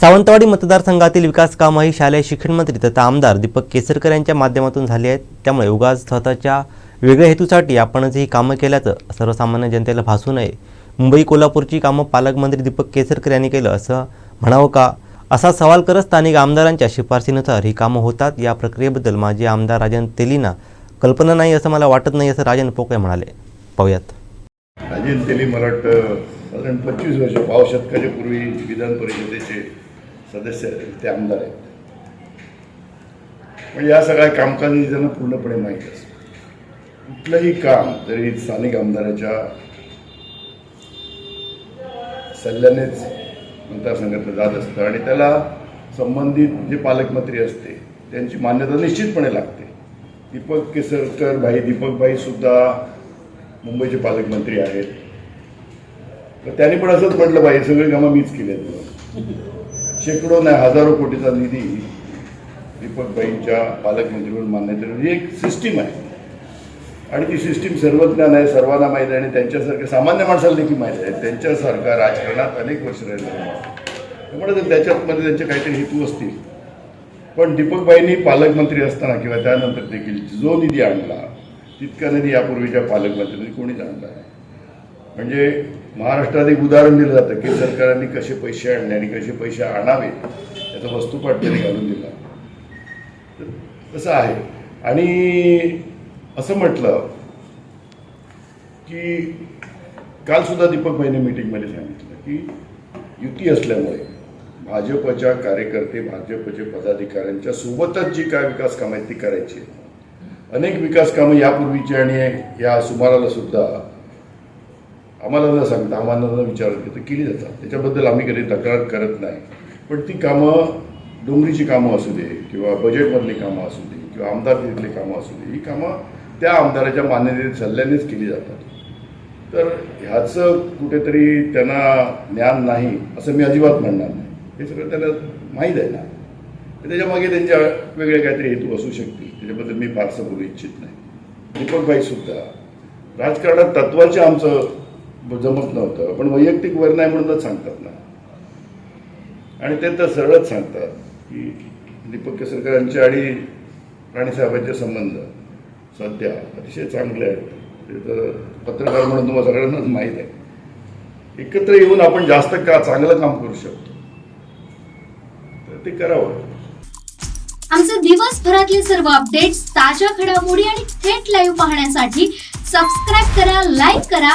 Sawantwadi मतदारसंघातील विकास कामंही शालेय शिक्षण मंत्री तथा आमदार दीपक केसरकर यांच्या माध्यमातून झाली आहेत. त्यामुळे उगाच स्वतःच्या वेगळ्या हेतूसाठी आपणच ही कामं केल्याचं सर्वसामान्य जनतेला भासू नये. मुंबई कोल्हापूरची कामं पालकमंत्री दीपक केसरकर यांनी केलं असं म्हणावं का? असा सवाल करत स्थानिक आमदारांच्या शिफारसीनुसार ही कामं होतात. या प्रक्रियेबद्दल माजी आमदार राजन तेलींना कल्पना नाही असं मला वाटत नाही असं राजन पोकळे म्हणाले. पाहूयात. राजन तेली मला वाटतं साधारण पंचवीस वर्ष पाव शतकाच्या पूर्वी विधान परिषदेचे सदस्य आहेत, ते आमदार आहेत. म्हणजे या सगळ्या कामकाजी त्यांना पूर्णपणे माहीत असतं कुठलंही काम तरी स्थानिक आमदाराच्या सल्ल्यानेच मतदारसंघातलं जात असतं आणि त्याला संबंधित जे पालकमंत्री असते त्यांची मान्यता निश्चितपणे लागते. दीपक केसरकर भाई दीपकभाई सुद्धा मुंबईचे पालकमंत्री आहेत. तर त्यांनी पण असंच म्हटलं पाहिजे सगळे कामं मीच केली आहेत शेकडो नाही हजारो कोटीचा निधी दीपकबाईंच्या पालकमंत्री मान्यते ही म्हणजे एक सिस्टीम आहे. आणि ती सिस्टीम सर्वज्ञान आहे सर्वांना माहीत आहे आणि त्यांच्यासारख्या सामान्य माणसाला देखील माहीत आहे. त्यांच्यासारखा राजकारणात अनेक वर्ष राहिलेला त्यामुळे जर त्याच्यामध्ये त्यांचे काहीतरी हेतू असतील पण दीपकबाईंनी पालकमंत्री असताना किंवा त्यानंतर देखील जो निधी आणला तितका निधी यापूर्वीच्या पालकमंत्र्यांनी कोणीच आणला आहे म्हणजे महाराष्ट्रात एक उदाहरण दिलं जातं. की सरकारांनी कसे पैसे आणले आणि कसे पैसे आणावे याचा वस्तुपाठ त्यांनी घालून दिला. तसं आहे. आणि असं म्हटलं की कालसुद्धा दीपकबाईंनी मिटिंगमध्ये सांगितलं की युती असल्यामुळे भाजपच्या कार्यकर्ते भाजपचे पदाधिकाऱ्यांच्या सोबतच जी काय विकास कामं आहेत ती करायची अनेक विकास कामं यापूर्वीची आणि या सुमाराला सुद्धा आम्हाला न सांगता आम्हाला न विचारत तर केली जातात. त्याच्याबद्दल आम्ही कधी तक्रार करत नाही. पण ती कामं डोंगरीची कामं असू दे किंवा बजेटमधली कामं असू दे किंवा आमदारकीतली कामं असू दे ही कामं त्या आमदाराच्या मान्यतेने सल्ल्यानेच केली जातात. तर ह्याचं कुठेतरी त्यांना ज्ञान नाही असं मी अजिबात म्हणणार नाही. हे सगळं त्यांना माहीत आहे ना. त्याच्यामागे त्यांच्या वेगळे काहीतरी हेतू असू शकतील. त्याच्याबद्दल मी फारसं बोलू इच्छित नाही. दीपकबाई सुद्धा राजकारणात तत्वाचे आमचं जमत नव्हतं. पण वैयक्तिक वर नाही म्हणूनच सांगतात ना. आणि ते तर सरळच सांगतात की दीपक केसरकरांचे आणि राणीसाहेबांचे संबंध सध्या अतिशय चांगले आहेत. ते तर पत्रकार म्हणून तुम्हाला सगळ्यांनाच माहीत आहे. एकत्र येऊन आपण जास्त का चांगलं काम करू शकतो? तर ते करावं. आमचे दिवसभरातले सर्व अपडेट्स ताज्या घडामोडी आणि थेट लाईव्ह पाहण्यासाठी सबस्क्राईब करा लाईक करा